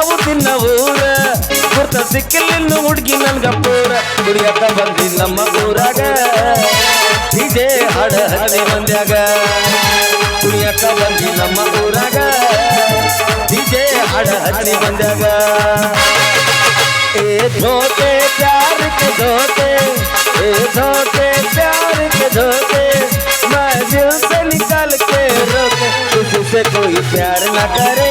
ಯಾವ ತಿನ್ನ ಊರ ಗುರ್ತ ಸಿಕ್ಕಿಲ್ಲ ಹುಡುಗಿ ನನ್ಗ ಪೂರ ಕುಡಿಯಕ ಬಂದಿ ನಮ್ಮ ಊರಾಗ ಇದೇ ಹಾಡ ಹಚ್ಚಿ ಮಂದ್ಯಾಗ ಕುಡಿಯಕ ಬಂದಿ ನಮ್ಮ ಊರಾಗ ಇದೇ ಹಾಡ ಹಚ್ಚಿ ಮಂದ್ಯಾಗ ए धोखे प्यार के धोखे ए धोखे प्यार के धोखे मैं दिल से निकाल के रोके किसी से कोई प्यार न करे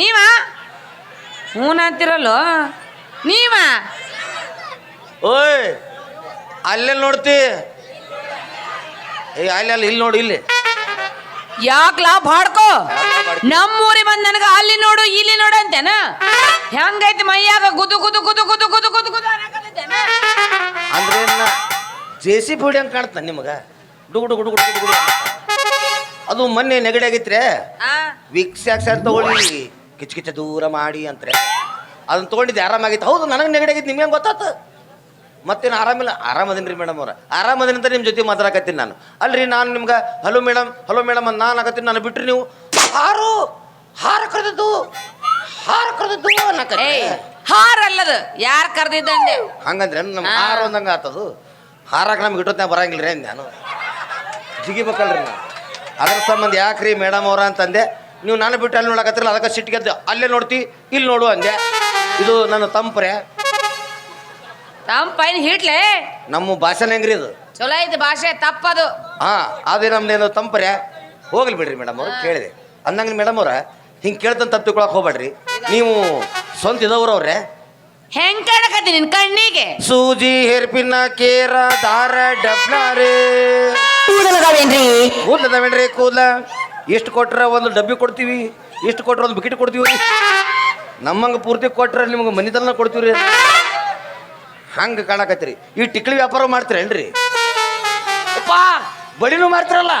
ನೀವ ಹೂನಂತಿರಲ್ಲೋ ನೀವ ಓಯ್ ಅಲ್ಲೆಲ್ಲಿ ನೋಡ್ತಿ ಏ ಅಲ್ಲಿ ಇಲ್ಲಿ ನೋಡಿ ಇಲ್ಲಿ ಯಾಕೆ ಲಾಭ ಬಾಡ್ಕೋ ನಮ್ಮೂರಿ ಬಂದ ನನಗ ಅಲ್ಲಿ ನೋಡು ಇಲ್ಲಿ ನೋಡು ಅಂತೇನ ಹೆಂಗೈತಿ ಮೈಯಾಗ ಗುದು ಗುದು ಗುದು ಗುದು ಗುದು ಗುದು ಗುದು? ಅಂದ್ರೆ ಜೆ ಸಿ ಬಿ ಹಂಗೆ ಕಾಣ್ತಾನೆ ನಿಮಗ ಡುಗುಡು ಗುಡು ಗುಡು ಅದು ಮೊನ್ನೆ ನೆಗಡಿ ಆಗಿತ್ರೆ ವಿಕ್ಸ್ ಯಾಕೆ ಸರ್ ತಗೊಳ್ಳಿ ಕಿಚ್ ಕಿಚ್ಚ ದೂರ ಮಾಡಿ ಅಂತಾರೆ. ಅದನ್ನ ತೊಗೊಂಡಿದ್ದೆ ಆರಾಮಾಗಿತ್ತು. ಹೌದು ನನಗೆ ನೆಗಡಿ ಆಗಿತ್ತು ನಿಮ್ಗೆ ಗೊತ್ತಾತು? ಮತ್ತೇನು ಆರಾಮಿಲ್ಲ. ಆರಾಮದೀನಿ ರೀ ಮೇಡಮ್ ಅವ್ರ. ಆರಾಮದೀನಿ ಅಂತ ನಿಮ್ಮ ಜೊತೆ ಮಾತಾಡಕತ್ತೀನಿ ನಾನು. ಅಲ್ರಿ ನಾನು ನಿಮ್ಗೆ ಹಲೋ ಮೇಡಮ್ ಹಲೋ ಮೇಡಮ್ ಅಂತ ನಾನು ಆಗತ್ತೀನಿ. ನಾನು ಬಿಟ್ರಿ ನೀವು. ಹಾರು ಹಾರ ಕರೆದದ್ದು ಹಾರ ಕರೆದದ್ದು ಅನ್ನಕತ್ತೆ. ಹಾರಲ್ಲದು ಯಾರ್ ಕರೆದಿದ್ದಂದೆ ಹಂಗಂದ್ರೆ ನಮ್ಮ ಹಾರ ಒಂದಂಗೆ ಆತದು. ಹಾರಕ್ಕೆ ನಮ್ಗೆ ಇಟ್ಟೊತ್ನಾಗ ಬರಂಗಿಲ್ಲ ರೀ ನಾನು. ಜಿಗಿಬೇಕಲ್ರಿ ನಾನು. ಅದ್ರ ಸಂಬಂಧ ಯಾಕ್ರಿ ಮೇಡಮ್ ಅವ್ರ ಅಂತಂದೆ ನೀವು ನಾನು ಬಿಟ್ಟು ಅಲ್ಲಿ ನೋಡಕತ್ತಿರಲ್ಲ ಅದಕ್ಕೆ ಸಿಟ್ಟಿಗೆದ್ದು ಅಲ್ಲೇ ನೋಡ್ತಿ ಇಲ್ಲಿ ನೋಡು ಅಂದೆ. ಇದು ನನ್ನ ತಂಪ್ರೆ. ತಮ್ಮ ಪೈನ್ ಹಿಟ್ಲೆ ನಮ್ಮ ಭಾಷೆನ ಹೆಂಗ್ರಿ ಇದು? ಚಲೋ ಐತಿ ಭಾಷೆ ತಪ್ಪದು. ಹಾ ಅದೇ ನಮ್ದೇನು ತಂಪ್ರೆ. ಹೋಗ್ಲಿ ಬಿಡ್ರಿ ಮೇಡಮ್ ಅವ್ರು ಕೇಳಿದೆ. ಅಂದಂಗೆ ಮೇಡಮ್ ಅವ್ರ ಹಿಂಗೆ ಕೇಳ್ತಂತ ತಪ್ಪು ತಿಳ್ಕೊಳಕ್ ಹೋಗ್ಬೇಡ್ರಿ. ನೀವು ಸ್ವಂತ ಇದ್ದವ್ರವ್ರೆ ಹೆಂಗ್ ಕಾಣಕತ್ತಿ ನಿನ್ ಕಣ್ಣಿಗೆ? ಸೂಜಿ ಹೆರ್ಪಿನ ಕೇರ ದಾರ ಡಬ್ಲಾರೆ ಕೂದಲದಾವೇನ್ರಿ ಕೂದಲದವೇನ್ರಿ ಕೂದಲ. ಎಷ್ಟು ಕೊಟ್ರೆ ಒಂದು ಡಬ್ಬಿ ಕೊಡ್ತೀವಿ ಎಷ್ಟು ಕೊಟ್ರೆ ಒಂದು ಬಿಕೆಟ್ ಕೊಡ್ತೀವಿ. ನಮ್ಮಂಗೆ ಪೂರ್ತಿ ಕೊಟ್ರೆ ನಿಮ್ಗೆ ಮನಿತನ ಕೊಡ್ತೀವಿ ರೀ ಹಂಗೆ ಕಾಣಕತ್ತೀರಿ. ಈ ಟಿಕ್ಲಿ ವ್ಯಾಪಾರ ಮಾಡ್ತೀರೇನ್ರಿ? ಅಪ್ಪ ಬಳಿನೂ ಮಾಡ್ತಿರಲ್ಲ?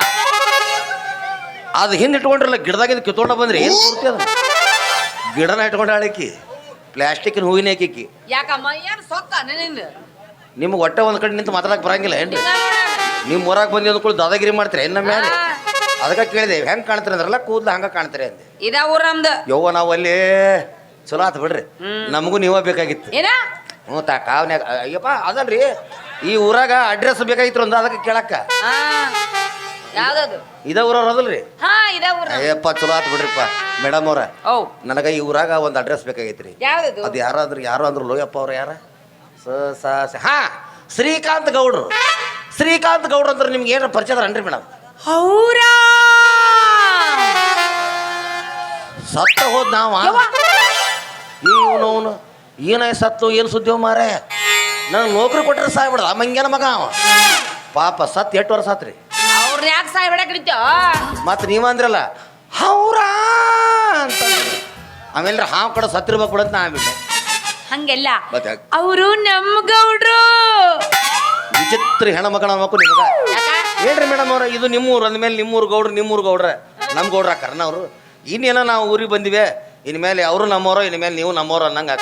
ಅದು ಹಿಂದೆ ಇಟ್ಕೊಂಡ್ರಲ್ಲ ಗಿಡದಾಗಿದ್ದು ಕಿತ್ಕೊಂಡ ಬಂದ್ರಿ. ಏನು ಪೂರ್ತಿ ಅದು? ಗಿಡನ ಇಟ್ಕೊಂಡ ಆಳಿಕಿ ಪ್ಲಾಸ್ಟಿಕ್ನ ಹೂವಿನ ಹಾಕಿಕ್ಕಿ ಯಾಕಮ್ಮ ಏನು ಸೊಕ್ಕ ನಿಮ್ಗೆ ಹೊಟ್ಟೆ ಒಂದು ಕಡೆ ನಿಂತು ಮಾತಾಡಕ್ಕೆ ಬರಂಗಿಲ್ಲ ಏನ್ರಿ? ನಿಮ್ಮ ಊರಾಗ ಬಂದಿ ಅಂದ್ಕೊಳ್ಳಿ ದಾದಾಗಿರಿ ಮಾಡ್ತೀರಿ? ಏನು ನಮ್ಮ ಮೇಲೆ ಅದಕ್ಕೆ ಕೇಳಿದೆ ಹೆಂಗೆ ಕಾಣ್ತಾರೆ ಅಂದ್ರಲ್ಲ ಕೂದಲು ಹಂಗೆ ಕಾಣ್ತಾರೆ ಅಂದೆ. ಇದ ಊರ್ ನಮ್ದು. ಯವ್ವ ನಾವು ಅಲ್ಲಿ ಚಲೋ ಆತು ಬಿಡ್ರಿ. ನಮಗೂ ನೀವ ಬೇಕಾಗಿತ್ತು. ಏನ? ಹ್ಞೂ ತಾ ಕಾವ್ನ್ಯಾಗ ಅಯ್ಯಪ್ಪ ಅದಲ್ರಿ ಈ ಊರಾಗ ಅಡ್ರೆಸ್ ಬೇಕಾಗಿತ್ತು ಒಂದು ಅದಕ್ಕೆ ಕೇಳಕ್ಕ. ಆ, ಯಾವ್ದದು? ಇದ ಊರವ್ರು ಅದಲ್ರಿ? ಹಾ ಇದ ಊರ್. ಅಯ್ಯಪ್ಪ ಚಲೋ ಆತು ಬಿಡ್ರಿಪ್ಪ ಮೇಡಮ್ ಅವ್ರ. ಓ. ನನಗೆ ಈ ಊರಾಗ ಒಂದು ಅಡ್ರೆಸ್ ಬೇಕಾಗೈತ್ರಿ. ಯಾವ್ದದು? ಅದು ಯಾರಾದ್ರು ಯಾರು ಅಂದ್ರು ಲೋಯಪ್ಪ ಅವ್ರು ಯಾರ? ಸ ಸ ಸ ಹಾ ಶ್ರೀಕಾಂತ್ ಗೌಡ್ರು. ಶ್ರೀಕಾಂತ್ ಗೌಡ್ರು ಅಂದ್ರೆ ನಿಮ್ಗೆ ಏನಾರ ಪರಿಚಯ ಅನ್ರಿ ಮೇಡಮ್? ಹೌರಾ ಸತ್ತ ಹೋದ್ ನಾವ? ಇವನವನು ಏನಾಯ್ ಸತ್ತು? ಏನು ಸುದ್ದಿ ಮಾರೆ? ನಂಗೆ ನೌಕರಿ ಕೊಟ್ಟರೆ ಸಾಯ್ಬಿಡ ಆ ಮಂಗ್ಯನ ಮಗ ಅವ. ಪಾಪ ಸತ್ ಎಂಟು ವರ್ಷ ಆತ್ರಿ? ಮತ್ ಯಾಕೆ ನಿಂತ್ಯೋ? ಮತ್ತು ನೀವ ಅಂದ್ರಲ್ಲ ಹೌರಾ ಅಂತ ಆಮೇಲೆ ಹಾವು ಕಡೆ ಸತ್ತಿರ್ಬೇಕು ಅಂತ ನಾ ಬಿಟ್ಟೆ. ಹಂಗೆಲ್ಲ. ಮತ್ತೆ ಅವರು ನಮ್ಮ ಗೌಡ್ರು. ವಿಚಿತ್ರ ಹೆಣ್ಮಕ್ಳ ಮಕ್ಕಳು ನಿಮಗ? ಹೇಳ್ರಿ ಮೇಡಮ್ ಅವ್ರ ಇದು ನಿಮ್ಮೂರು ಅಂದ್ಮೇಲೆ ನಿಮ್ಮೂರು ಗೌಡ್ರು ನಿಮ್ಮೂರು ಗೌಡ್ರ ನಮ್ಮ ಗೌಡ್ರ ಕರ್ನ ಅವರು. ಇನ್ನೇನೋ ನಾವು ಊರಿಗೆ ಬಂದಿವೆ ಇನ್ಮೇಲೆ ಅವರು ನಮ್ಮವರು ಇನ್ಮೇಲೆ ನೀವು ನಮ್ಮವರು ಅನ್ನಂಗ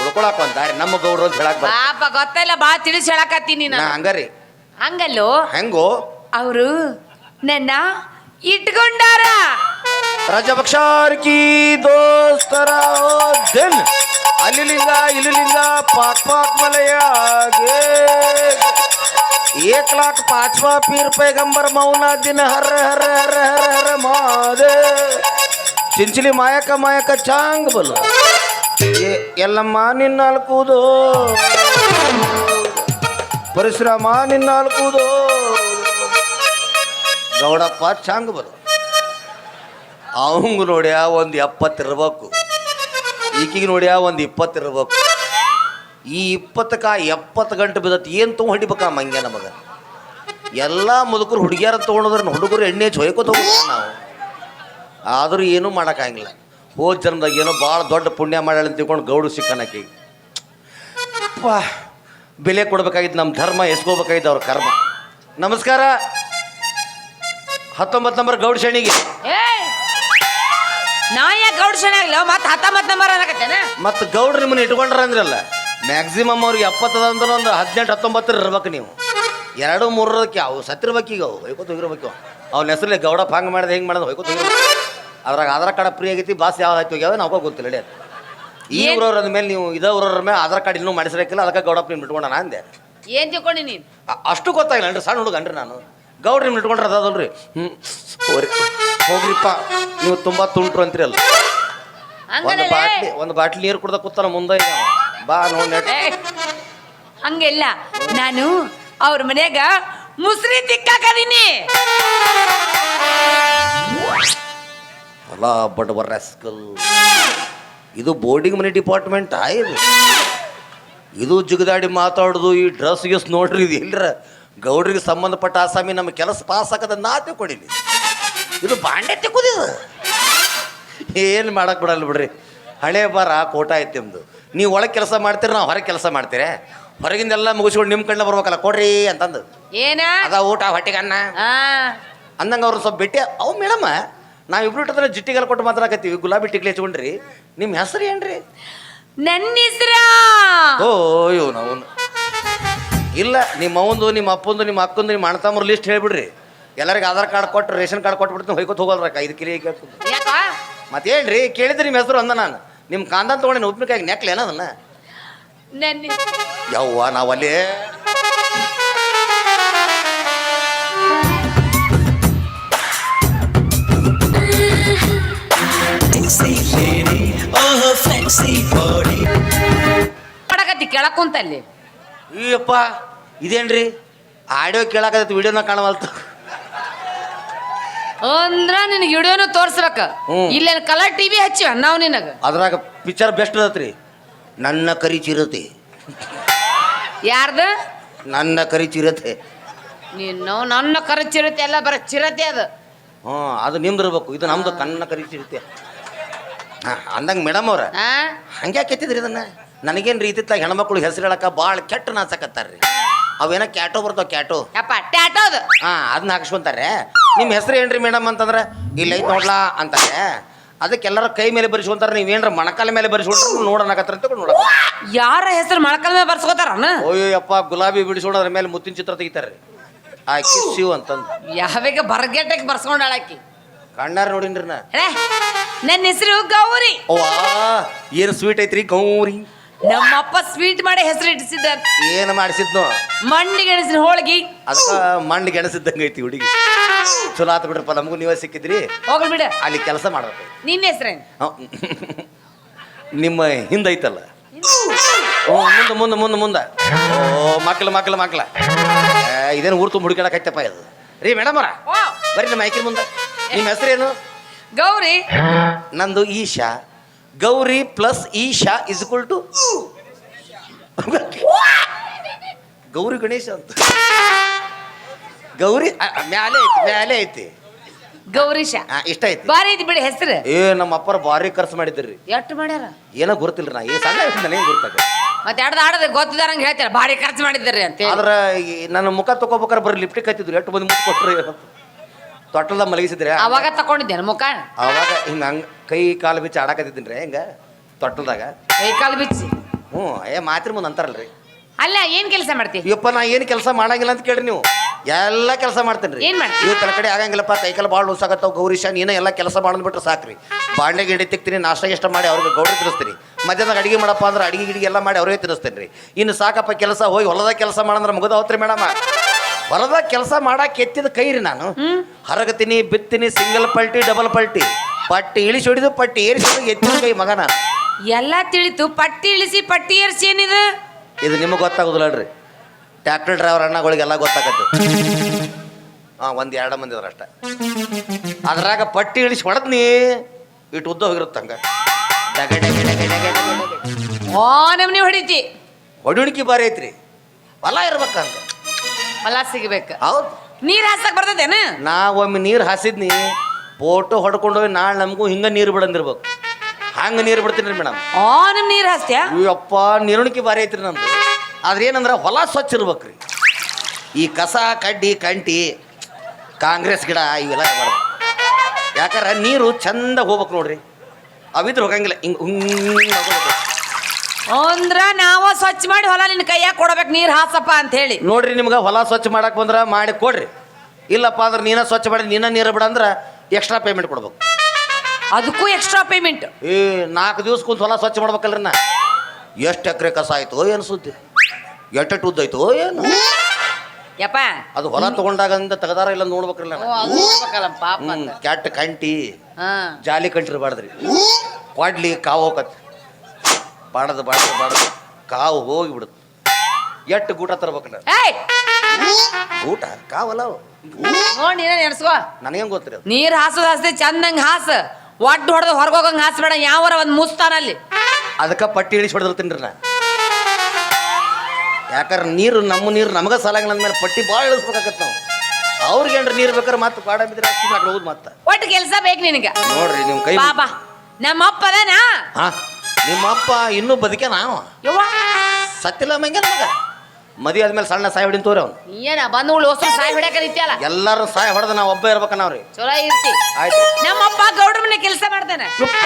ಉಳ್ಕೊಳಕ್ ಒಂದು ದಾರಿ ನಮ್ಮ ಗೌಡ್ರು ಅಂತ ಹೇಳಕ್ ಪಾಪ ಗೊತ್ತಿಲ್ಲ ಬಾ ತಿಳಿಸಿ ಹೇಳಕತ್ತೀನಿ ನಾ ನಾನು. ಹಂಗಾರಿ. ಹಂಗಲ್ಲೋ? ಹೆಂಗೋ? ಅವರು ನನ್ನ ಇಟ್ಕೊಂಡಾರ. ರಜಪಕ್ಷಾರ್ ಕಿ ದೋಸ್ತರ ದಿನ್. ಅಲ್ಲಿಲಿಂದ ಇಲ್ಲಿಲಿಂದ ಪಾಕ್ ಪಾಕ್ ಮಲಯಾಗೆ ಏಕ್ ಲಾಕ್ ಪಾಚ್ವಾ ಪೀರ್ ಪೈಗಂಬರ್ ಮೌನ ದಿನ ಹರ ಹರ ಹರ ಹರ मादे ಚಿಂಚಲಿ ಮಾಯಕ ಮಾಯಕ ಚಾಂಗ್ ಬಲು ಎಲ್ಲಮ್ಮ ನಿನ್ನಾಲ್ಕುದು ಪರಿಶ್ರಮ ನಿನ್ನಾಲ್ಕುದು ಗೌಡಪ್ಪ ಚಾಂಗ್ ಬಲು ಅವಂಗ ನೋಡ್ಯ ಒಂದು ಎಪ್ಪತ್ತಿರ್ಬೇಕು. ಈಕಿಗೆ ನೋಡ್ಯ ಒಂದು ಇಪ್ಪತ್ತಿರ್ಬೇಕು. ಈ ಇಪ್ಪತ್ತಕ್ಕ ಎಪ್ಪತ್ತು ಗಂಟೆ ಬಿದ್ದತ್ತು ಏನು ತೊಗೊಂಡು ಹೊಡಿಬೇಕ ಮಂಗ್ಯ ನಮಗೆ ಎಲ್ಲ ಮುದುಕರು ಹುಡುಗಿಯರ ತೊಗೊಂಡ್ರೆ ಹುಡುಗರು ಎಣ್ಣೆ ಹೊಯ್ಕೋತ ಹೋಗ್ಬೇಕು ನಾವು. ಆದರೂ ಏನೂ ಮಾಡೋಕ್ಕಾಗಿಲ್ಲ. ಹೋದ ಜನ್ಮದಾಗ ಏನೋ ಭಾಳ ದೊಡ್ಡ ಪುಣ್ಯ ಮಾಡ್ಯಾಳ ಅಂತ ತಿಳ್ಕೊಂಡು ಗೌಡು ಸಿಕ್ಕನಕ್ಕೆ ಪಾ ಬೆಲೆ ಕೊಡಬೇಕಾಗಿತ್ತು ನಮ್ಮ ಧರ್ಮ ಎಸ್ಕೋಬೇಕಾಗಿತ್ತು ಅವ್ರ ಕರ್ಮ. ನಮಸ್ಕಾರ. ಹತ್ತೊಂಬತ್ತು ನಂಬರ್ ಗೌಡಶಣಿಗೆ ಏ ನಾ ಯಾಕೆ ಗೌಡ್ ಆಗ್ಲ? ಮತ್ತೆ ಹತ್ತೊಂಬತ್ತು ನಂಬರ್ ಅನ್ನಕತ್ತೇನ? ಮತ್ತು ಗೌಡ್ರು ನಿಮ್ಮನ್ನ ಇಟ್ಕೊಂಡ್ರ ಅಂದ್ರಲ್ಲ ಮ್ಯಾಕ್ಸಿಮಮ್ ಅವ್ರಿಗೆ ಎಪ್ಪತ್ತದ ಅಂದ್ರೆ ಒಂದು ಹದಿನೆಂಟು ಹತ್ತೊಂಬತ್ತರ ಇರ್ಬೇಕು ನೀವು. ಎರಡು ಮೂರರಕ್ಕೆ ಅವು ಸತ್ತಿರ್ಬೇಕು ಈಗ ಅವು ಹೋಗಿರ್ಬೇಕು ಅವ್ನ ಹೆಸರಲ್ಲಿ ಗೌಡಪ್ಪ ಹಂಗೆ ಮಾಡಿದೆ ಹೆಂಗೆ ಮಾಡೋದು ಹೋಯ್ಕೋ ತೊಗೊಂಡು ಅದ್ರಾಗ ಆಧಾರ್ ಕಾರ್ಡ್ ಫ್ರೀ ಆಗೈತಿ ಬಾಸ್ ಯಾವ ಆಯ್ತು ಹೋಗ್ಯಾವ ನಾವು ಗೊತ್ತಿಲ್ಲ ಹೇಳಿ. ಈ ಊರವ್ರ ಮೇಲೆ ನೀವು ಇದೇ ಊರವ್ರ ಮೇಲೆ ಆಧಾರ್ ಕಾರ್ಡ್ ಇನ್ನೂ ಮಾಡಿಸ್ಬೇಕಿಲ್ಲ ಅದಕ್ಕೆ ಗೌಡಪ್ಪ ನಿಮ್ಗೆ ನಾನು ಅಂದೆ. ಏನು ತಿಳ್ಕೊಂಡಿ ನೀನು? ಅಷ್ಟು ಗೊತ್ತಾಗಿಲ್ಲ ಅನ್ರಿ ಸಣ್ಣ ಹುಡುಗನ್ರಿ ನಾನು. ಗೌಡ್ರಿ ನಿಮ್ಗೆ ಇಟ್ಕೊಂಡ್ರೆ ಅದಲ್ರಿ ಹ್ಞೂ ಹೋಗ್ರಿ ಹೋಗ್ರಿಪ್ಪ. ನೀವು ತುಂಬ ತುಂಟ್ರು ಅಂತೀರಲ್ಲ ಒಂದು ಬಾಟ್ಲಿ ಒಂದು ಬಾಟ್ಲಿ ನೀರು ಕುಡ್ದ ಕೂತಾನ ಮುಂದೆ ಬಾ ನೋಡಿ ಹಂಗೆಲ್ಲ. ನಾನು ಅವ್ರ ಮನ್ಯಾಗ ಮುಸ್ರಿ ತಿಕ್ಕಾಕದೀನಿ. ಅಲ್ಲ ಬಡವರ ರಸ್ಕಲ್ ಇದು ಬೋರ್ಡಿಂಗ್ ಮನಿ ಡಿಪಾರ್ಟ್ಮೆಂಟ್ ಇದು? ಇದು ಜಿಗದಾಡಿ ಮಾತಾಡೋದು ಈ ಡ್ರೆಸ್ ಗಿಸ್ ನೋಡ್ರಿ ಇದು ಇಲ್ರ ಗೌಡ್ರಿಗೆ ಸಂಬಂಧಪಟ್ಟ ಆಸಾಮಿ ನಮ್ಮ ಕೆಲಸ ಪಾಸ್ ಆಗದ ನಾ ಕೊಡಿಲಿ. ಇದು ಬಾಂಡೆ ತಿಕ್ಕುದಿದು ಏನು ಮಾಡಕ್ ಬಿಡಲ್ಲ ಬಿಡ್ರಿ. ಹಳೆ ಬರ ಕೋಟ ಐತೆ ನಿಮ್ದು. ನೀವು ಒಳಗೆ ಕೆಲಸ ಮಾಡ್ತೀರಿ, ನಾವು ಹೊರಗೆ ಕೆಲಸ ಮಾಡ್ತೀರಿ? ಹೊರಗಿಂದೆಲ್ಲ ಮುಗಿಸ್ಕೊಂಡು ನಿಮ್ಮ ಕಣ್ಣ ಬರ್ಬೇಕಲ್ಲ ಕೊಡ್ರಿ ಅಂತಂದು. ಏನ? ಅದ ಊಟ ಹೊಟ್ಟೆಗನ್ನ ಆ. ಅಂದಂಗೆ ಅವ್ರು ಸ್ವಲ್ಪ ಭೇಟಿ ಅವು ಮೇಡಮ್ ಇಬ್ರು ಇಟ್ಟದ್ರೆ ಜಿಟ್ಟಿಗೆಲ್ಲ ಕೊಟ್ಟು ಮಾತಾಡಕತ್ತೀವಿ ಗುಲಾಬಿ ಟಿಕ್ಲಿ ಹಚ್ಕೊಂಡ್ರಿ ನಿಮ್ಮ ಹೆಸರು ಏನ್ರಿ? ನನ್ನ ಹೆಸ್ರ. ಓ ಇವ್ ನಾವು ಇಲ್ಲ ನಿಮ್ಮ ಅವಂದು ನಿಮ್ಮ ಅಪ್ಪಂದು ನಿಮ್ಮ ಅಕ್ಕಂದು ನಿಮ್ಮ ಅಣ್ಣ ಲಿಸ್ಟ್ ಹೇಳ್ಬಿಡ್ರಿ. ಎಲ್ಲರಿಗೆ ಆಧಾರ್ ಕಾರ್ಡ್ ಕೊಟ್ಟು ರೇಷನ್ ಕಾರ್ಡ್ ಕೊಟ್ಬಿಡ್ತೀನಿ ಹೋಯ್ಕೊತ ಹೋಗಲ್ರಕ್ಕ ಐದು ಕಿರಿ ಕೇಳ್ಕೊಂಡು ಯಾಕ? ಮತ್ತೇನ್ರಿ ಕೇಳಿದ್ರಿ ನಿಮ್ಮ ಹೆಸರು ಅಂದ ನಾನು. ನಿಮ್ಮ ಕಾಂದ ತೊಗೊಂಡು ಉಪ್ಪಿನಕಾಯಿ ನೆಕ್ಲೇನ ಅದನ್ನ ನನ್ನ ಯವ್ವ ನಾವಲ್ಲಿ? ಮಾಡಕತ್ತಿ ಕೆಳಕ್ ಕುಂತಲ್ಲಿ ಅಯ್ಯಪ್ಪ ಇದೇನ್ರಿ? ಆಡಿಯೋ ಕೇಳಾಕತ್ತೈತಿ ವಿಡಿಯೋನ ಕಾಣವಲ್ತು. ಅಂದ್ರ ನಿನಗೆ ವಿಡಿಯೋನು ತೋರ್ಸ್ಬೇಕ. ಇಲ್ಲೇನು ಕಲರ್ ಟಿವಿ ಹಚ್ಚಿವ ನಾವು ನಿನಗ. ಅದ್ರಾಗ ಪಿಕ್ಚರ್ ಬೆಸ್ಟ್ ಅದತ್ರಿ ನನ್ನ ಕರಿ ಚಿರತೆ ಯಾರ್ದ? ನನ್ನ ಕರಿ ಚಿರತೆ. ನೀನು ನನ್ನ ಕರಿ ಚಿರತೆ ಎಲ್ಲ ಬರ ಚಿರತೆ ಅದು. ಹ್ಞೂ ಅದು ನಿಮ್ದಿರ್ಬೇಕು. ಇದು ನಮ್ದು ಕಣ್ಣ ಕರಿ ಚಿರತೆ. ಅಂದಂಗೆ ಮೇಡಮ್ ಅವ್ರ ಆ ಹಂಗೆ ಕೆತ್ತಿದ್ರಿ ಇದನ್ನ? ನನಗೇನು ರೀತಿತ್ಲಾಗ ಹೆಣ್ಮಕ್ಳು ಹೆಸರು ಹೇಳಕ್ಕ ಭಾಳ ಕೆಟ್ಟ ನಾಚಕತ್ತಾರ್ರಿ ಅವೇನ ಕ್ಯಾಟೋ ಬರ್ತಾವ ಕ್ಯಾಟೋ? ಯಪ್ಪ ಟ್ಯಾಟೋದು. ಹಾಂ ಅದನ್ನ ಹಾಕ್ಸ್ಕೊಂತಾರೆ ನಿಮ್ಮ ಹೆಸರು ಏನ್ರಿ ಮೇಡಮ್ ಅಂತಂದ್ರೆ? ಇಲ್ಲ ಐತ್ ನೋಡ್ಲಾ ಅಂತಾರೆ ಅದಕ್ಕೆ ಎಲ್ಲರ ಕೈ ಮೇಲೆ ಬರೆಸ್ಕೊಂತಾರೆ ನೀವೇನ್ರ ಮಣಕಾಲ ಮೇಲೆ ಬರೆಸ್ಕೊಂಡ್ರೆ ನೋಡೋಣಕತ್ತಾರ ಅಂತ ನೋಡ ಯಾರ ಹೆಸರು ಮಣಕಾಲ ಮೇಲೆ ಬರ್ಸ್ಕೋತಾರ ಅಯ್ಯೋ ಯಪ್ಪ ಗುಲಾಬಿ ಬಿಡಿಸ್ಕೊಂಡು ಅದ್ರ ಮೇಲೆ ಮುತ್ತಿನ ಚಿತ್ರ ತೆಗಿತಾರೆ ಆ ಕಿಸ್ ಯು ಅಂತಂದು. ಯಾವಾಗ ಬರ್ಗೆಟ್ಟಕ್ಕೆ ಬರ್ಸ್ಕೊಂಡಾಳಾಕಿ ಕಣ್ಣಾರ ನೋಡಿನ್ರಿ ನಾ. ನನ್ನ ಹೆಸರು ಗೌರಿ. ಓ ಏನು ಸ್ವೀಟ್ ಐತ್ರಿ ಗೌರಿ? ನಮ್ಮಪ್ಪ ಸ್ವೀಟ್ ಮಾಡಿ ಹೆಸರು ಇಟ್ಟಿಸಿದ್ದ. ಏನು ಮಾಡಿಸಿದ್ನು? ಮಣ್ಣು ಗೆಣಸಿನ ಹೋಳಿಗೆ. ಅದ ಮಣ್ಣು ಗೆಣಸಿದ್ದಂಗೆ ಐತಿ ಹುಡುಗಿ. ಚಲೋ ಆತು ಬಿಡ್ರಪ್ಪ ನಮಗೂ ನೀವೇ ಸಿಕ್ಕಿದ್ರಿ. ಹೋಗ್ಲಿ ಬಿಡ. ಅಲ್ಲಿ ಕೆಲಸ ಮಾಡ್ಬೇಕು. ನಿನ್ನ ಹೆಸರೇನು? ಹ್ಮ್. ನಿಮ್ಮ ಹಿಂದೈತಲ್ಲ ಓ ಮುಂದೆ ಮುಂದೆ ಮುಂದೆ ಮುಂದೆ. ಓ ಮಕ್ಳು ಮಕ್ಳು ಮಕ್ಳ. ಏ, ಇದೇನು ಊರು ತುಂಬ ಹುಡುಕಾಡಕೈತಪ್ಪ ಇದು. ರೀ ಮೇಡಮ್ ಅವರ. ಬರ್ರಿ ನಮ್ಮ ಮೈಕಿನ ಮುಂದೆ. ನಿಮ್ಮ ಹೆಸರೇನು? ಗೌರಿ. ನಂದು Isha. Gauri plus Isha is equal to Gauri Ganesha ಅಂತ. ಗೌರಿ ಮ್ಯಾಲೆ ಐತಿ ಮ್ಯಾಲೆ ಐತಿ. ಗೌರೀಶ ಆ, ಇಷ್ಟ ಐತಿ. ಬಾರಿ ಐತಿ ಬಿಡಿ ಹೆಸರು. ಏ ನಮ್ಮ ಅಪ್ಪರ ಭಾರಿ ಖರ್ಚು ಮಾಡಿದ್ರಿ. ಎಷ್ಟು ಮಾಡ್ಯಾರ? ಏನೋ ಗೊತ್ತಿಲ್ಲ ನಾ ಈ ಸಣ್ಣ ಐತಿ ಏನ್ ಗೊತ್ತಾಗ ಮತ್ತೆ ಎರಡು ಆಡದ ಗೊತ್ತಿದಾರಂಗೆ ಹೇಳ್ತಾರೆ ಭಾರಿ ಖರ್ಚು ಮಾಡಿದ್ರಿ ಅಂತ ಹೇಳಿ. ಆದ್ರ ಈ ನನ್ನ ಮುಖ ತಗೋಬೇಕಾರೆ ಬರೀ ಲಿಪ್ಟಿಕ್ ಹತ್ತಿದ್ರು ಎಷ್ಟು ಬಂದು ಮುಖ ಕೊಟ್ರಿ ತೊಟ್ಟಲ್ದಾಗ ಮಲಗಿಸಿದ್ರೆ ಅವಾಗ ತಕೊಂಡಿದ್ದೇನೆ ಮುಖ. ಅವಾಗ ಹಿಂಗ ಹಂಗ ಕೈ ಕಾಲು ಬಿಚ್ಚಿ ರೀ ಹೆಂಗ? ತೊಟ್ಟಲ್ದಾಗ. ಕೈ ಕಾಲು ಬಿಚ್ಚಿ. ಹ್ಞೂ ಏ ಮಾತ್ರ ಮುಂದೆ ಅಂತಾರಲ್ರಿ. ಅಲ್ಲ ಏನ್ ಕೆಲಸ ಮಾಡ್ತಿ? ಇವಪ್ಪ ನಾ ಏನು ಕೆಲಸ ಮಾಡಂಗಿಲ್ಲ ಅಂತ ಕೇಳ್ರಿ ನೀವು. ಎಲ್ಲ ಕೆಲಸ ಮಾಡ್ತೀನಿ ರೀ ಏನ್? ಇವತ್ತು ನನ್ನ ಕಡೆ ಆಗಂಗಿಲ್ಲಪ್ಪ ಕೈಕಲ್ ಭಾಳ ಲೂಸಾಗತ್ತಾವ ಗೌರೀಶ ನೀನು ಎಲ್ಲ ಕೆಲಸ ಮಾಡಿದ್ಬಿಟ್ರೆ ಸಾಕ್ರಿ. ಬಾಂಡೆ ಗಿಡ ತಿಕ್ತೀನಿ ನಾಷ್ಟ ಗಿಷ್ಟ ಮಾಡಿ ಅವ್ರಿಗೆ ಗೌರಿ ತಿನ್ನಿಸ್ತೀನಿ. ಮಧ್ಯಾಹ್ನ ಅಡಿಗೆ ಮಾಡಪ್ಪ ಅಂದ್ರೆ ಅಡಿಗೆ ಗಿಡಿಗೆ ಎಲ್ಲ ಮಾಡಿ ಅವ್ರಿಗೆ ತಿನ್ನಿಸ್ತೇನೆ ರೀ ಇನ್ನು ಸಾಕಪ್ಪ ಕೆಲಸ ಹೋಗಿ ಹೊಲದ ಕೆಲಸ ಮಾಡಂದ್ರೆ ಮುಗಿದ ಹೋತ್ರಿ ಮೇಡಮ. ಹೊಲದಾಗ ಕೆಲಸ ಮಾಡಕ್ಕೆ ಎತ್ತಿದ ಕೈರಿ ರೀ ನಾನು ಹರಗತೀನಿ ಬಿತ್ತೀನಿ ಸಿಂಗಲ್ ಪಲ್ಟಿ ಡಬಲ್ ಪಲ್ಟಿ. ಪಟ್ಟಿ ಇಳಿಸಿ ಹೊಡಿದು ಪಟ್ಟಿ ಏರಿಸಿ ಹೊಡೆದು ಎತ್ತಿದ ಕೈ ಮಗ ನಾನು ಎಲ್ಲ ತಿಳಿತು. ಪಟ್ಟಿ ಇಳಿಸಿ ಪಟ್ಟಿ ಏರಿಸಿ ಏನಿದು? ಇದು ನಿಮಗೆ ಗೊತ್ತಾಗೋದಿಲ್ಲ ನೋಡ್ರಿ ಟ್ರಾಕ್ಟರ್ ಡ್ರೈವರ್ ಅಣ್ಣಗಳಿಗೆಲ್ಲ ಗೊತ್ತಾಗತ್ತೆ. ಹಾಂ ಒಂದು ಎರಡು ಮಂದಿ ಅದ್ರ ಅಷ್ಟೇ. ಅದ್ರಾಗ ಪಟ್ಟಿ ಇಳಿಸಿ ಹೊಡೆದ್ನಿ ಇಟ್ಟು ಉದ್ದ ಹೋಗಿರುತ್ತೆ ಹಂಗೆ. ಓ ನಮ್ನಿ ಹೊಡಿತಿ. ಹೊಡಿಣಿಕೆ ಬಾರಿ ಐತ್ರಿ. ಹೊಲ ಇರ್ಬೇಕಂತ. ಹೊಲ ಸಿಗ್ಬೇಕು. ಹೌದು. ನೀರ್ ಹಾಸಕ್ ಬರ್ತದೇನ? ನಾ ಒಮ್ಮೆ ನೀರು ಹಾಸಿದ್ನಿ ಫೋಟೋ ಹೊಡ್ಕೊಂಡು ಹೋಗಿ ನಾಳೆ ನಮಗೂ ಹಿಂಗ ನೀರು ಬಿಡಂದಿರ್ಬೇಕು. ಹಂಗ ನೀರು ಬಿಡ್ತೀನಿ ಮೇಡಮ್ ಆ ನಿಮ್ ನೀರ್ ಹಾಸ್ತ್ಯಾ? ಅಯ್ಯಪ್ಪ ನೀರುಣಿಕೆ ಬಾರಿ ಐತ್ರಿ ನಮ್ದು. ಆದ್ರೆ ಏನಂದ್ರೆ ಹೊಲ ಸ್ವಚ್ಛ ಇರ್ಬೇಕ್ರಿ. ಈ ಕಸ ಕಡ್ಡಿ ಕಂಟಿ ಕಾಂಗ್ರೆಸ್ ಗಿಡ ಇವೆಲ್ಲ ಇರ್ಬಾರ್ದು ಯಾಕಂದ್ರೆ ನೀರು ಚಂದ ಹೋಗ್ಬೇಕು ನೋಡ್ರಿ. ಅವಿದ್ರೆ ಹೋಗಂಗಿಲ್ಲ. ಹಿಂಗೆ ಹಿಂಗೆ ಅಂದ್ರ ನಾವ ಸ್ವಚ್ಛ ಮಾಡಿ ಹೊಲ ನಿನ್ ಕೈಯಾಗ ಕೊಡ್ಬೇಕು ನೀರ್ ಹಾಸಪ್ಪ ಅಂತ ಹೇಳಿ. ನೋಡ್ರಿ ನಿಮ್ಗೆ ಹೊಲ ಸ್ವಚ್ಛ ಮಾಡಕ್ ಬಂದ್ರ ಮಾಡಿ ಕೊಡ್ರಿ. ಇಲ್ಲಪ್ಪ ಅಂದ್ರೆ ನೀನ ಸ್ವಚ್ಛ ಮಾಡಿ ನೀನ ನೀರು ಬಿಡ ಅಂದ್ರೆ ಎಕ್ಸ್ಟ್ರಾ ಪೇಮೆಂಟ್ ಕೊಡ್ಬೇಕು. ಅದಕ್ಕೂ ಎಕ್ಸ್ಟ್ರಾ ಪೇಮೆಂಟ್ ಏ ನಾಲ್ಕು ದಿವ್ಸ ಕುಂತ ಹೊಲ ಸ್ವಚ್ಛ ಮಾಡ್ಬೇಕಲ್ರಿ ನಾ ಎಷ್ಟು ಎಕರೆ ಕಸ ಆಯ್ತು ಏನು ಸುದ್ದಿ? ಎಟ್ಟೆಟ್ಟು ಉದ್ದಾಯ್ತು ಏನು? ಯಪ್ಪ. ಅದು ಹೊಲ ತಗೊಂಡಾಗ ತೆಗದಾರ ಇಲ್ಲ ನೋಡ್ಬೇಕ್ರಲ್ಲ ಓ, ಅದು ನೋಡ್ಬೇಕಲ್ಲ ಪಾಪ ಹ್ಮ್ ಅಂತ. ಕೆಟ್ಟ ಕಂಟಿ ಹಾ. ಜಾಲಿ ಕಂಟಿರ್ಬಾರ್ದ್ರಿ ಕೊಡ್ಲಿ ಕಾವು ಹೋಗತ್ ಬಾಡದು ಬಾಣದ ಬಾಣದ ಕಾವು ಹೋಗಿ ಬಿಡುತ್ತೆ ಎಟ್ಟು ಗೂಟ ತರ್ಬೇಕಲ್ಲ ಏಯ್! ಊಟ ಕಾವಲ್ಲ ಅವು. ನೋಡ್ ನೀನ ನೆನ್ಸ್ಕೋ. ನನಗೇನ್ ಗೊತ್ತ್ರಿ ನೀರ್ ಹಾಸೋದ್ ಹಾಸ್ತಿ ಚಂದಂಗ್ ಹಾಸ. ಒಟ್ಟು ಹೊಡೆದು ಹೊರಗೋಗಂಗ್ ಹಾಸ್ಬೇಡ ಯಾವರ ಒಂದ್ ಮುಸ್ತಾನಲ್ಲಿ. ಅದಕ್ಕೆ ಪಟ್ಟಿ ಇಳಿಸಿ ಹೊಡೆದಿರ್ತೀನಿ ನಾ ಯಾಕಂದ್ರೆ ನೀರು ನಮ್ಮ ನೀರು ನಮಗೆ ಸಲಂಗಿಲ್ಲ ಅಂದ್ಮೇಲೆ ಪಟ್ಟಿ ಭಾಳ ಇಳಿಸ್ಬೇಕಾಗತ್ತೆ ನಾವು. ಅವ್ರಿಗೆ ಏನ್ರಿ ನೀರು ಬೇಕಾದ್ರೆ ಮತ್ತೆ ಪಾಡ ಬಿದ್ರೆ ಅಕ್ಕಿ ಮತ್ತೆ. ಒಟ್ಟು ಕೆಲಸ ಬೇಕು ನಿನಗ. ನೋಡ್ರಿ ನಿಮ್ಮ ಕೈ ಬಾಬಾ ನಮ್ಮ ಅಪ್ಪ ಅದೇನಾ ಹಾ? ನಿಮ್ಮ ಅಪ್ಪ ಇನ್ನೂ ಬದುಕೆ ನಾವು ಯವ್ವ! ಸತ್ತಿಲ್ಲ ಮಂಗೆ ನಮಗ ಮದಿ ಆದ್ಮೇಲೆ ಸಣ್ಣ ಸಾಯಿ ಹೊಡಿನ್ ತೋರಿ ಅವ್ನು. ಏನ ಬಂಧುಗಳು ಹೊಸ ಸಾಯಿ ಹೊಡ್ಯಾಕ ರೀತಿಯಲ್ಲ ಎಲ್ಲರೂ ಸಾಯಿ ಹೊಡೆದ ನಾವು ಒಬ್ಬ ಇರ್ಬೇಕ ನಾವ್ರಿ ಚಲೋ ಇರ್ತಿ. ಆಯ್ತು. ನಮ್ಮ ಅಪ್ಪ ಗೌಡ್ರ ಮನೆ ಕೆಲಸ ಮಾಡ್ತೇನೆ. ಯಪ್ಪ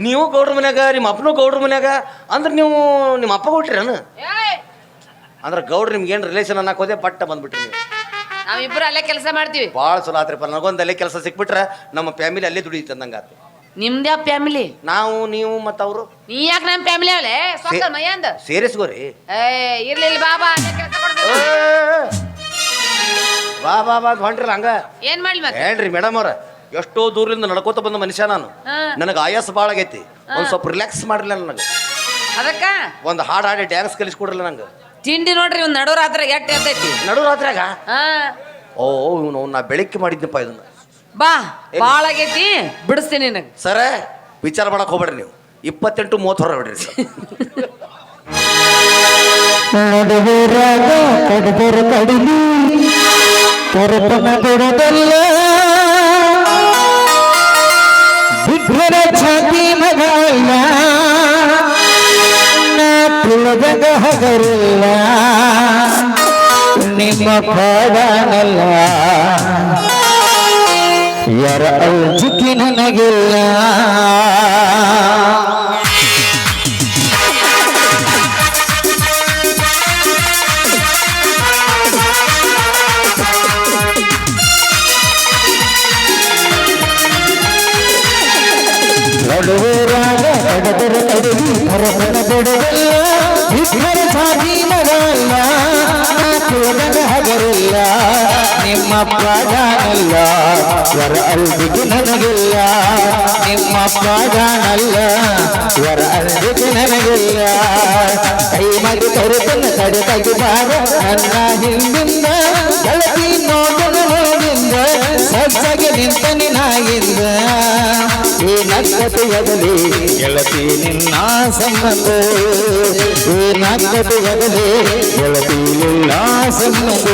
ನೀವು ಗೌಡ್ರ ಮನ್ಯಾಗ ನಿಮ್ಮ ಅಪ್ಪನು ಗೌಡ್ರ ಮನ್ಯಾಗ ಅಂದ್ರೆ ನೀವು ನಿಮ್ಮ ಅಪ್ಪ ಕೊಟ್ರಿ ಏಯ್! ಅಂದ್ರೆ ಗೌಡ್ರ ನಿಮ್ಗೆ ಏನು ರಿಲೇಷನ್ ಅನ್ನಕ್ಕೆ ಹೋದೆ ಪಟ್ಟ ಬಂದ್ಬಿಟ್ರಿ ನೀವು. ನಾವಿಬ್ರು ಅಲ್ಲೇ ಕೆಲಸ ಮಾಡ್ತೀವಿ. ಭಾಳ ಚಲೋ ಆತ್ರಿಪ್ಪ ನನಗೊಂದು ಅಲ್ಲೇ ಕೆಲಸ ಸಿಕ್ಬಿಟ್ರೆ ನಮ್ಮ ಫ್ಯಾಮಿಲಿ ಅಲ್ಲೇ ದುಡಿಯುತ್ತೆ ಅಂದಂಗೆ ಆತು ನಿಮ್ದೇ ಫ್ಯಾಮಿಲಿ ನಾವು ನೀವು ಮತ್ತು ಅವರು. ನೀ ಯಾಕೆ ನಮ್ಮ ಫ್ಯಾಮಿಲಿ ಅವಳೆ? ಸೊಕ್ಕ ಮಯ್ಯಂದ ಸೇರಿಸ್ಕೋರಿ. ಏ ಇರ್ಲಿಲ್ಲ ಬಾಬಾ ಬಾ ಬಾ ಬಾ. ಹೊಂಟ್ರಲ್ಲ ಹಂಗ. ಏನ್ ಮಾಡ್ಲಿ ಮತ್ತೆ? ಹೇಳ್ರಿ ಮೇಡಮ್ ಅವ್ರ? ಎಷ್ಟೋ ದೂರದಿಂದ ನಡ್ಕೋತ ಬಂದ ಮನುಷ್ಯ ನಾನು. ನನಗೆ ಆಯಾಸ ಭಾಳ ಆಗೈತಿ. ಒಂದು ಸ್ವಲ್ಪ ರಿಲ್ಯಾಕ್ಸ್ ಮಾಡಿಲ್ಲ ನನಗೆ. ಅದಕ್ಕ? ಒಂದು ಹಾಡು ಹಾಡಿ ಡ್ಯಾನ್ಸ್ ಕಲಿಸ್ಕೊಡ್ರಲ್ಲ ನಂಗೆ. ತಿಂಡಿ ನೋಡ್ರಿ ಒಂದು ನಡು ರಾತ್ರಿ ಎಟ್ ಎರ್ತೈತಿ ನಡು ರಾತ್ರಿಯಾಗ? ಓ ಇವ್ನು ನಾ ಬೆಳಿಗ್ಗೆ ಮಾಡಿದ್ನಪ್ಪ ಇದನ್ನ. ಬಾ ಬಾಳ ಆಗೈತಿ ಬಿಡಿಸ್ತೀನಿ ನಿನಗೆ. ಸರ ವಿಚಾರ ಮಾಡಕ್ ಹೋಗ್ಬೇಡ್ರಿ ನೀವು. ಇಪ್ಪತ್ತೆಂಟು ಮೂವತ್ತು ಹೊರ ಬಿಡ್ರಿ ನಡುವಿರಾಗ ಕಡದರ ಕಡಿಲಿ ಕರಪನ ಬಿಡದಲ್ಲ ಬಿಗ್ರರ ಛಾತಿ ಮಗಲ್ಲ ನಾ ತುಳದಾಗ ಹಗರಿಲ್ಲ ನಿಮ್ಮ ಪಾದನಲ್ಲ ಯಾರ ಅರ್ಜಿಕೆ ನನಗಿಲ್ಲ. ನಿಮ್ಮ ಪ್ರಾಣಲ್ಲ ವರ ಅಲ್ದಿಗೆ ನನಗಿಲ್ಲ ನಿಮ್ಮ ಪ್ರಾಣಲ್ಲ ವರ ಅಲ್ದಿಗೆ ನನಗಿಲ್ಲ ಕೈ ಮಾಡಿ ತರುತ್ತನ ಕಡೆ ತೆಗಿಬಾರ ನನ್ನ ಹಿಂದಿಂದ ಗೆಳತಿ ನೋಡನ ನೋಡಿಂದ ಸಜ್ಜಗೆ ನಿಂತ ನಿನಾಗಿಂದ ಈ ನಕ್ಕತೆಯಗಲಿ ಗೆಳತಿ ನಿನ್ನ ಸಂಬಂಧ ಈ ನಕ್ಕತೆಯಗಲಿ ಗೆಳತಿ ನಿನ್ನ ಸಂಬಂಧ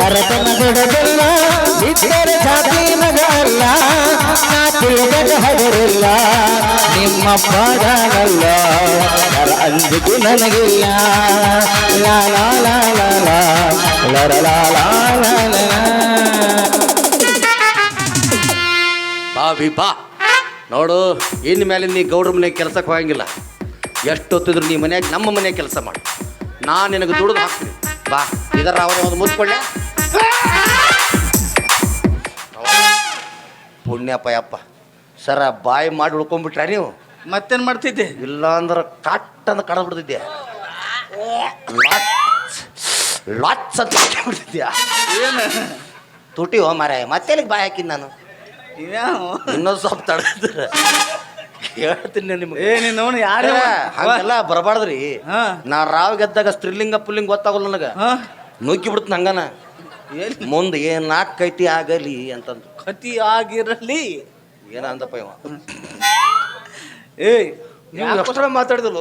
ಭರತನ ಬಿಡದಲ್ಲ ಇದ್ದರೆ ಜಾತಿ ಮಗಲ್ಲ ನಾ ತಿಳಿದ ಹಗರಿಲ್ಲ ನಿಮ್ಮ ಪಾಡಲ್ಲ ಅಂದಿಗೂ ನನಗಿಲ್ಲ ಲಾ ಲಾ ಲಾ ಲಾ ಲಾ ಲಾ ಬಾ ಬಿ ಬಾ. ನೋಡು ಇನ್ನು ಮೇಲೆ ನೀ ಗೌಡ್ರ ಮನೆ ಕೆಲಸಕ್ಕೆ ಹೋಗಂಗಿಲ್ಲ. ಎಷ್ಟೊತ್ತಿದ್ರು ನೀ ಮನೆಯಾಗ ನಮ್ಮ ಮನೆ ಕೆಲಸ ಮಾಡು. ನಾನು ನಿನಗೆ ದುಡಿದು ಹಾಕ್ತೀನಿ. ಬಾ. ಇದರ ಅವರೇ ಒಂದು ಮುಚ್ಕೊಳ್ಳೆ. ಪುಣ್ಯಪ್ಪ ಅಪ್ಪ ಸರ ಬಾಯಿ ಮಾಡಿ ಉಳ್ಕೊಂಡ್ಬಿಟ್ರ ನೀವು? ಮತ್ತೇನು ಮಾಡ್ತಿದ್ದೆ? ಇಲ್ಲ ಅಂದ್ರೆ ಕಟ್ ಅಂತ ಕಡ ಬಿಡ್ತಿದ್ದೆ ಲಾಟ್ಸ್ ಅಂತ ಬಿಡ್ತಿದ್ಯಾ ಏನು? ತುಟಿ ಹೋ ಮಾರಾಯ ಮತ್ತೆ ಬಾಯಿ ಹಾಕಿದ್ ನಾನು? ಇನ್ನೊಂದು ಸ್ವಲ್ಪ ತಡೆದ್ರೆ ಹೇಳ್ತೀನಿ ನಿಮ್ಗೆ. ಏ ನೀನ್ ಅವನು ಯಾರು ಹಂಗೆಲ್ಲ ಬರಬಾರ್ದ್ರಿ. ಹಾ. ನಾ ರಾವ್ ಗೆದ್ದಾಗ ಸ್ತ್ರೀಲಿಂಗ ಪುಲ್ಲಿಂಗ ಗೊತ್ತಾಗಲ್ಲ ನನಗ. ಹಾಂ. ನುಗ್ಗಿ ಬಿಡ್ತೀನಿ ಹಂಗನ. ಎಲ್ಲಿ? ಮುಂದೆ ಏನ್ ನಾಲ್ಕೈತಿ ಆಗಲಿ ಅಂತಂದು. ಕತಿ ಆಗಿರಲಿ. ಏನ ಅಂದಪ್ಪ ಇವ? ಏಯ್ ನೀವು ಮಾತಾಡಿದಲ್ಲ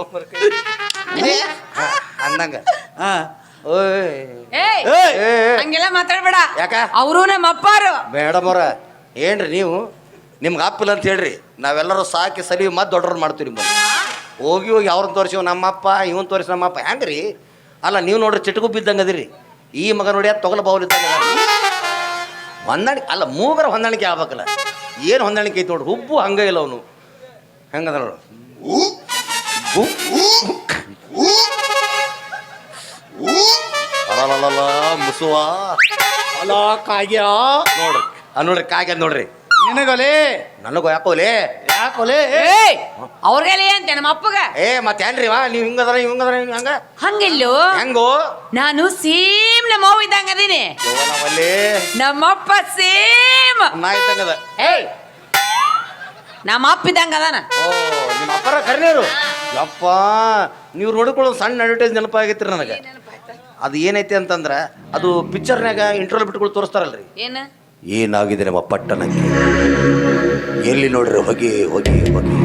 ಅಂದಂಗ. ಹಾಂ. ಓಯ್ ಏಯ್ ಏ, ಏ. ಹಂಗೆಲ್ಲ ಮಾತಾಡ್ಬೇಡ. ಯಾಕ? ಅವರು ನಮ್ಮ ಅಪ್ಪಾರು ಮೇಡಮ್ ಅವ್ರ ಏನ್ರಿ ನೀವು? ನಿಮ್ಗೆ ಅಪ್ಪಿಲ್ಲ ಅಂತ ಹೇಳ್ರಿ. ನಾವೆಲ್ಲರೂ ಸಾಕಿ ಸರಿ ಮತ್ತೆ ದೊಡ್ಡವ್ರು ಮಾಡ್ತೀವಿ ನಿಮ್ಮನ್ನು. ಹೋಗಿ ಹೋಗಿ ಅವ್ರನ್ನ ತೋರಿಸಿವ್ ನಮ್ಮಪ್ಪ ಇವನ್ ತೋರಿಸಿ ನಮ್ಮಪ್ಪ. ಹೆಂಗ್ರಿ? ಅಲ್ಲ ನೀವು ನೋಡ್ರಿ ಚಿಟಕು ಬಿದ್ದಂಗೆ ಅದಿರಿ. ಈ ಮಗ ನೋಡಿ ಅದು ತೊಗಲ ಬೌಲ್ ಇದ್ದಂಗೆ ಹೊಂದಾಣಿಕೆ ಅಲ್ಲ ಮೂಗರ ಹೊಂದಾಣಿಕೆ ಆಗ್ಬೇಕಲ್ಲ. ಏನು ಹೊಂದಾಣಿಕೆ ಐತಿ ನೋಡ್ರಿ? ಹುಬ್ಬು ಹಂಗೆ ಇಲ್ಲ ಅವನು. ಹೆಂಗದ ಅಲಲಲಲ, ಮುಸುವ. ಅಲ್ಲ ಕಾಗ್ಯ ನೋಡ್ರಿ ನೋಡ್ರಿ ಕಾಗೆ ನೋಡ್ರಿ. ನಿನಗೊಲೆ? ನನಗೂ ಯಾಕೋಲೆ? ಯಾಕೋಲೆ? ಏಯ್! ಅವ್ರಿಗೆಲ್ಲ ಅಂತ ನಮ್ಮ ಅಪ್ಪಗ? ಏ ಮತ್ತೇನ್ರಿ ವಾ? ನೀವು ಹಿಂಗದ್ರ ನೀವು ಹಿಂಗದ್ರ ನೀವು ಹಂಗ? ಹಂಗಿಲ್ಲೋ? ಹೆಂಗೋ? ನಾನು ಸೇಮ್ ನಮ್ಮ ಅವ್ವ ಇದ್ದಂಗ ಅದೀನಿ. ನಾವಲ್ಲಿ? ನಮ್ಮಪ್ಪ ಸೇಮ್. ನಾ ಇದ್ದಂಗದ ಏಯ್! ನಮ್ಮ ಅಪ್ಪ ಇದ್ದಂಗ ಅದಾನ. ಓ ನಿಮ್ಮ ಅಪ್ಪರ ಕರ್ನೇರು ಯಪ್ಪ ನೀವು ನೋಡಿಕೊಳ್ಳೋ ಸಣ್ಣ ಅಡ್ವರ್ಟೈಸ್ ನೆನಪಾಗೈತ್ರಿ ನನಗೆ. ಅದು ಏನೈತಿ ಅಂತಂದ್ರೆ ಅದು ಪಿಕ್ಚರ್ನಾಗ ಇಂಟ್ರೋಲ್ ಬಿಟ್ಕೊಂಡು ತೋರಿಸ್ತಾರಲ್ರಿ. ಏನ? ಏನಾಗಿದೆ ನಮ್ಮ ಪಟ್ಟಣಕ್ಕೆ? ಎಲ್ಲಿ ನೋಡ್ರೆ ಹೊಗೆ ಹೊಗೆ ಹೊಗೆ.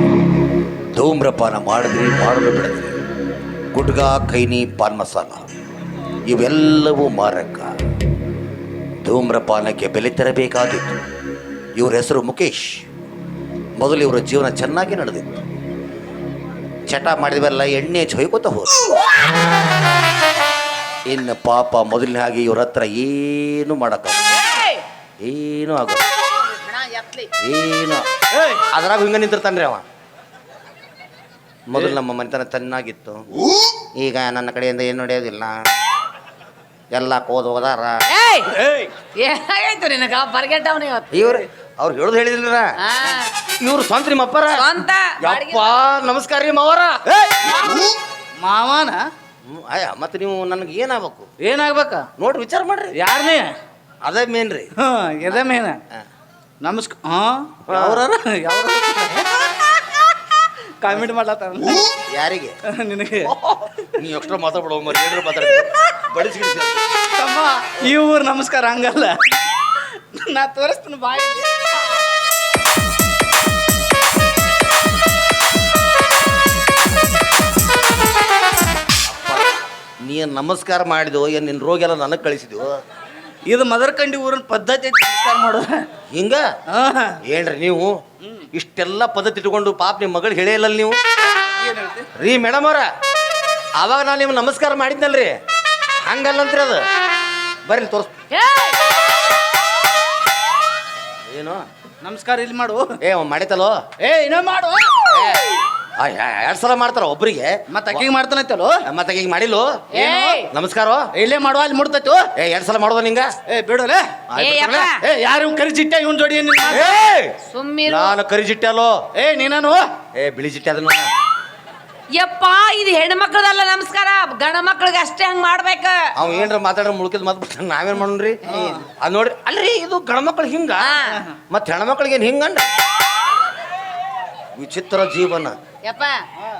ಧೂಮ್ರಪಾನ ಮಾಡಿದ್ರಿ, ಮಾಡಲು ಬಿಡದ್ರಿ. ಗುಟ್ಗ ಕೈನಿ ಪಾನ್ ಮಸಾಲ ಇವೆಲ್ಲವೂ ಮಾರಕ. ಧೂಮ್ರಪಾನಕ್ಕೆ ಬೆಲೆ ತೆರಬೇಕಾಗಿತ್ತು ಇವ್ರ ಹೆಸರು ಮುಖೇಶ್ ಮೊದಲು ಇವರ ಜೀವನ ಚೆನ್ನಾಗಿ ನಡೆದಿತ್ತು. ಚಟ ಮಾಡಿದವೆಲ್ಲ ಎಣ್ಣೆ ಚೊಯ್ಕೋತ ಹೋದ್ರು. ಇನ್ನು ಪಾಪ ಮೊದಲನೇ ಹಾಗೆ ಇವ್ರ ಹತ್ರ ಏನು ಮಾಡಕ್ಕ ಏಯ್! ಏನು ಆಗೋ. ಏನು. ಏಯ್! ಅದ್ರಾಗ ಹಿಂಗ ನಿಂತಿರ್ತಾನ್ರಿ ಅವ. ಮೊದಲು ನಮ್ಮ ಮನೆತನ ಚೆನ್ನಾಗಿತ್ತು ಈಗ ನನ್ನ ಕಡೆಯಿಂದ ಏನು ನಡೆಯೋದಿಲ್ಲ. ಎಲ್ಲ ಕೋದ್ ಹೋದಾರ. ಏಯ್! ಏಯ್! ಏನಾಗಾಯ್ತು ನಿನಗ ಬರ್ಗೆಟ್ಟವನ ಇವತ್ತು. ಇವ್ರು ಅವ್ರು ಹೇಳುದು ಹೇಳಿದಿಲ್ಲ ಆ, ಇವ್ರು ಸ್ವಂತ ನಿಮ್ಮ ಅಪ್ಪರ. ಸ್ವಂತ. ಯಪ್ಪ ನಮಸ್ಕಾರ ರೀ ಮಾವರ. ಮಾವನ? ಅಯ್ಯ ಮತ್ತೆ ನೀವು ನನಗೆ ಏನಾಗಬೇಕು? ಏನಾಗ್ಬೇಕ? ನೋಡ್ರಿ ವಿಚಾರ ಮಾಡ್ರಿ. ಯಾರನೇ? ಅದೇ ಮೇನ್ ರೀ. ಹಾ ಎದ ಮೇನ ನಮಸ್ಕಾರ ಹಾ? ಯಾವ ಕಾಮೆಂಟ್ ಮಾಡ್ಲತ್ತಾರ? ಯಾರಿಗೆ? ನಿನಗೆ. ನೀ ಎಕ್ಸ್ಟ್ರಾ ಮಾತಾಡ್ಬಿಡೋ ಮರಿ ಏನಾರು ಮಾತಾಡ. ಬಡಿಸ್ಗಿಡಿಸಿ ತಮ್ಮ ಈ ಊರ್ ನಮಸ್ಕಾರ ಹಂಗಲ್ಲ. ನಾ ತೋರಿಸ್ತೀನಿ ಬಾಯಿ. ನೀ ನಮಸ್ಕಾರ ಮಾಡಿದೋ ಏನು ನಿನ್ನ ರೋಗ ಎಲ್ಲ ನನಗೆ ಕಳಿಸಿದ್ವು ಇದು ಮದರ್ಕಂಡಿ ಊರಿನ ಪದ್ಧತಿ ಐತಿ ನಮಸ್ಕಾರ ಮಾಡೋ ಹಿಂಗ? ಹಾ. ಏನ್ರಿ ನೀವು? ಇಷ್ಟೆಲ್ಲ ಪದ್ಧತಿ ಇಟ್ಕೊಂಡು ಪಾಪ ನಿಮ್ಮ ಮಗಳು ಹೇಳಲ್ಲ ಇಲ್ಲಲ್ಲ ನೀವು? ಏನ್ ಹೇಳ್ತಿ? ರೀ ಮೇಡಮ್ ಅವ್ರ ಅವಾಗ ನಾನು ನಿಮ್ಗೆ ನಮಸ್ಕಾರ ಮಾಡಿದ್ನಲ್ರಿ. ಹಂಗಲ್ಲಂತ್ರಿ ಅದು. ಬರ್ರಿ ತೋರ್ಸ್! ಏನು? ನಮಸ್ಕಾರ ಇಲ್ಲಿ ಮಾಡು. ಏ ಅವ ಮಾಡಿತಲ್ಲೋ ಏ ಇನ್ನೂ ಮಾಡು. ಎರಡು ಸಲ ಮಾಡ್ತಾರ ಒಬ್ರಿಗೆ. ಮತ್ತೆ ಅಕ್ಕಿಗೆ ಮಾಡ್ತಾನೈತಲ್ಲೋ ಮತ್ತೆ ಈಗ ಮಾಡಿಲ್ಲ? ಏಯ್! ನಮಸ್ಕಾರ. ಇಲ್ಲೇ ಮಾಡುವ ಅಲ್ಲಿ ಮುಡ್ತೈತು ಏ ಎರಡು ಸಲ ಮಾಡುವ ನಿಂಗ? ಏ ಬಿಡೋಲೆ ಏ ಯಾರು ಕರಿ ಜಿಟ್ಟ ಇವನ್ ಜೋಡಿ ಏನ್ ನಿನ್ ಮಾತು? ನಾನು ಕರಿ ಜಿಟ್ಟಲ್ಲೋ ಏ ನೀನಾನು? ಏ ಬಿಳಿ ಜಿಟ್ಟೆ ಅದನ್ನ. ಯಪ್ಪ ಇದು ಹೆಣ್ಮಕ್ಳದಲ್ಲ ನಮಸ್ಕಾರ. ಗಂಡ ಮಕ್ಳಿಗೆ ಅಷ್ಟೇ ಹಂಗ್ ಮಾಡ್ಬೇಕ. ಅವ್ ಏನ್ರ ಮಾತಾಡ್ರ ಮುಳುಕಿದ್ ಮತ್ ನಾವೇನ್ ಮಾಡೋಣ್ರಿ? ಅದ್ ನೋಡ್ರಿ ಅಲ್ರಿ ಇದು ಗಂಡ್ಮಕ್ಳಿಗೆ ಹಿಂಗ. ಮತ್ತೆ ಹೆಣ್ಮಕ್ಳಿಗೆ ಹಿಂಗಂಡ ವಿಚಿತ್ರ ಜೀವನ. ಯಪ್ಪ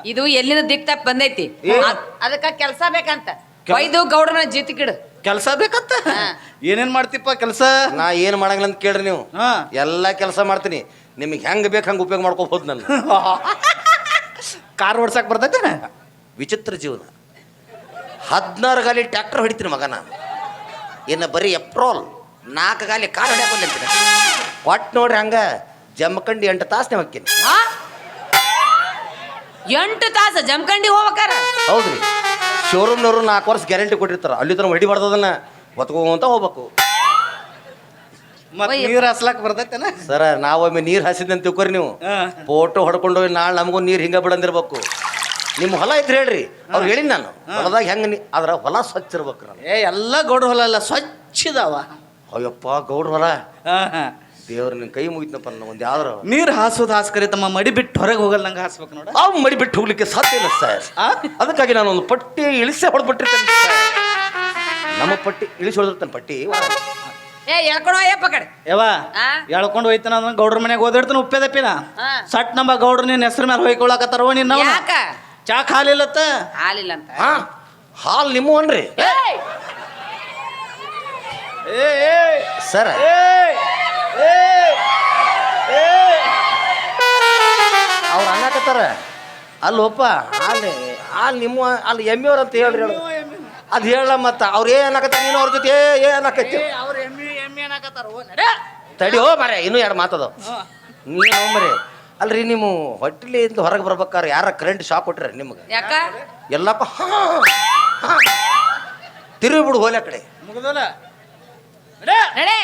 ಇದು ಎಲ್ಲಿನ ದಿಕ್ ತಪ್ಪ ಬಂದೈತಿ? ಏ. ಅದ್- ಅದಕ್ಕ ಕೆಲ್ಸ ಬೇಕಂತ. ಕೆಲ್- ಒಯ್ದು ಗೌಡ್ರನ ಜಿತಿಕಿಡು ಕೆಲಸ ಬೇಕಂತ. ಏನೇನ್ ಮಾಡ್ತಿಪ್ಪ ಕೆಲಸ? ನಾ ಏನ್ ಮಾಡಂಗಿಲ್ಲ ಅಂತ ಕೇಳ್ರಿ ನೀವು. ಹಾ. ಎಲ್ಲಾ ಕೆಲಸ ಮಾಡ್ತೀನಿ. ನಿಮಗೆ ಹೆಂಗ್ ಬೇಕು ಹಂಗ ಉಪಯೋಗ ಮಾಡ್ಕೋಬಹುದು ನನ್ನ ಕಾರ್ ಓಡ್ಸಕ್ ಬರ್ತೈತೆ ವಿಚಿತ್ರ ಜೀವನ. ಹದಿನಾರು ಗಾಲಿ ಟ್ರ್ಯಾಕ್ಟರ್ ಹೊಡಿತೀನಿ ಮಗ ನಾನು ಇನ್ನು ಬರೀ ಎಪ್ರೋಲ್ ನಾಲ್ಕು ಗಾಲಿ ಕಾರ್ ಹೊಡ್ಯಾಕೊಲ್ಲ ಒಟ್ಟು ಕೊಟ್ಟು ನೋಡ್ರಿ ಹಂಗ ಜಮ್ಮಕಂಡಿ ಎಂಟು ತಾಸು ಹೋಗ್ತೀನಿ. ಆ? ಎಂಟು ತಾಸು ಜಮ್ಕಂಡಿ ಹೋಗ್ಬೇಕಾರ? ಹೌದ್ರಿ. ಶೋರೂಮ್ನವರು ನಾಲ್ಕು ವರ್ಷ ಗ್ಯಾರಂಟಿ ಕೊಟ್ಟಿರ್ತಾರ. ಅಲ್ಲಿ ತನ ಹೊಡಿ ಅದನ್ನ ಒತ್ಕೋಂತ ಹೋಗ್ಬೇಕು. ಮತ್. ನೀರ್ ಹಸ್ಲಾಕ್ ಬರ್ತೈತೆನ? ಸರ ನಾವೊಮ್ಮೆ ನೀರು ಹಸಿದಂತ ತಿಳ್ಕೊರಿ ನೀವು. ಫೋಟೋ ಹೊಡ್ಕೊಂಡು ಹೋಗಿ ನಾಳೆ ನಮಗೂ ನೀರು ಹಿಂಗ ಬಿಡಂದಿರ್ಬೇಕು. ನಿಮ್ಮ ಹೊಲ ಐತ್ರಿ ಹೇಳ್ರಿ. ಅವ್ರು ಹೇಳಿನಿ ನಾನು. ಹೊಲದಾಗ ಹೆಂಗ ನೀ ಅದ್ರ ಹೊಲ ಸ್ವಚ್ಛ ಇರ್ಬೇಕು ನಾನು ಏ ಎಲ್ಲ ಗೌಡ ಹೊಲ ಎಲ್ಲ ಸ್ವಚ್ಛ ಇದಾವ. ಅಯ್ಯಪ್ಪ ಗೌಡ ಹೊಲ. ಹಾ, ಹಾ. ದೇವ್ರ ನಿನ್ ಕೈ ಮುಗಿತ್ನಪ್ಪ ನನ್ನ ಒಂದು ಯಾವ್ದಾರ ನೀರ್ ಹಾಸೋದು ಹಾಸ್ಕರಿ ತಮ್ಮ ಮಡಿ ಬಿಟ್ಟು ಹೊರಗೆ ಹೋಗಲ್ಲ ನಂಗೆ ಹಾಸ್ಬೇಕು ನೋಡ. ಅವ್ ಮಡಿ ಬಿಟ್ಟು ಹೋಗ್ಲಿಕ್ಕೆ ಸಾಧ್ಯ ಇಲ್ಲ ಸರ್. ಆ? ಅದಕ್ಕಾಗಿ ನಾನು ಒಂದು ಪಟ್ಟಿ ಇಳಿಸೇ ಹೊಡೆದ್ಬಿಟ್ಟಿರ್ತೇನೆ ಸರ್. ನಮ್ಮ ಪಟ್ಟಿ ಇಳಿಸಿ ಹೊಡೆದಿರ್ತಾನೆ ಪಟ್ಟಿ. ಏ ಎಳ್ಕೊಳೋ ಅಯ್ಯಪ್ಪ ಕಡೆ. ಆ? ಎಳ್ಕೊಂಡು ಹೋಯ್ತಾನ ಅದನ್ನ ಗೌಡ್ರ ಮನೆಗೆ ಓದಿರ್ತಾನ ಉಪ್ಪೇದಪ್ಪಿನ ಹಾ. ಸಟ್ ನಮ್ಮ ಗೌಡ್ರ ನಿನ್ನ ಹೆಸರು ಮೇಲೆ ಹೋಯ್ಕೊಳಕತ್ತಾರ ನಿನ್ನ ಯಾಕ? ಚಾ ಖಾಲಿಲ್ಲತ್ತ? ಹಾಲಿಲ್ಲ ಅಂತ. ಹಾ ಹಾಲು ನಿಮ್ಮವನ್ರಿ ಏಯ್! ಏ ಏ ಸರ್. ಏ ಅವ್ರು ಅನ್ನಕತ್ತಾರ ಅಲ್ಲೋಪ ಅಲ್ಲಿ ಅಲ್ಲಿ ನಿಮ್ಮ ಅಲ್ಲಿ ಎಮ್ಮೆಯವ್ರ ಅಂತ ಹೇಳ್ರಿ ಹೇಳು ಅದು ಹೇಳ ಮತ್ತ ಅವ್ರು ಏನ್ ಅನ್ನಕತ್ತಾರ ನೀನು ಅವ್ರ ಜೊತೆ ಏ ಏ ಅನ್ನಕತ್ತಿ. ಅವ್ರ ಎಮ್ಮಿ ಎಮ್ಮಿ ಅನ್ನಕತ್ತಾರ ಓ ತಡಿ ಹೋ ಮರೆ ಇನ್ನೂ ಎರಡು ಮಾತದ ನೀನು ಮರೆ ಅಲ್ರಿ ನೀವು ಹೊಟ್ಟಿಲಿಂದ ಹೊರಗೆ ಬರ್ಬೇಕಾರೆ ಯಾರ ಕರೆಂಟ್ ಶಾಕ್ ಕೊಟ್ರಿ ನಿಮ್ಗೆ? ಯಾಕ? ಎಲ್ಲಪ್ಪ ಹಾ ಹಾ ತಿರುಗಿ ಬಿಡು ಹೋಲೆ ಕಡೆ. ಮುಗ್ದಲ್ಲ? ನಡೆ ನಡೆ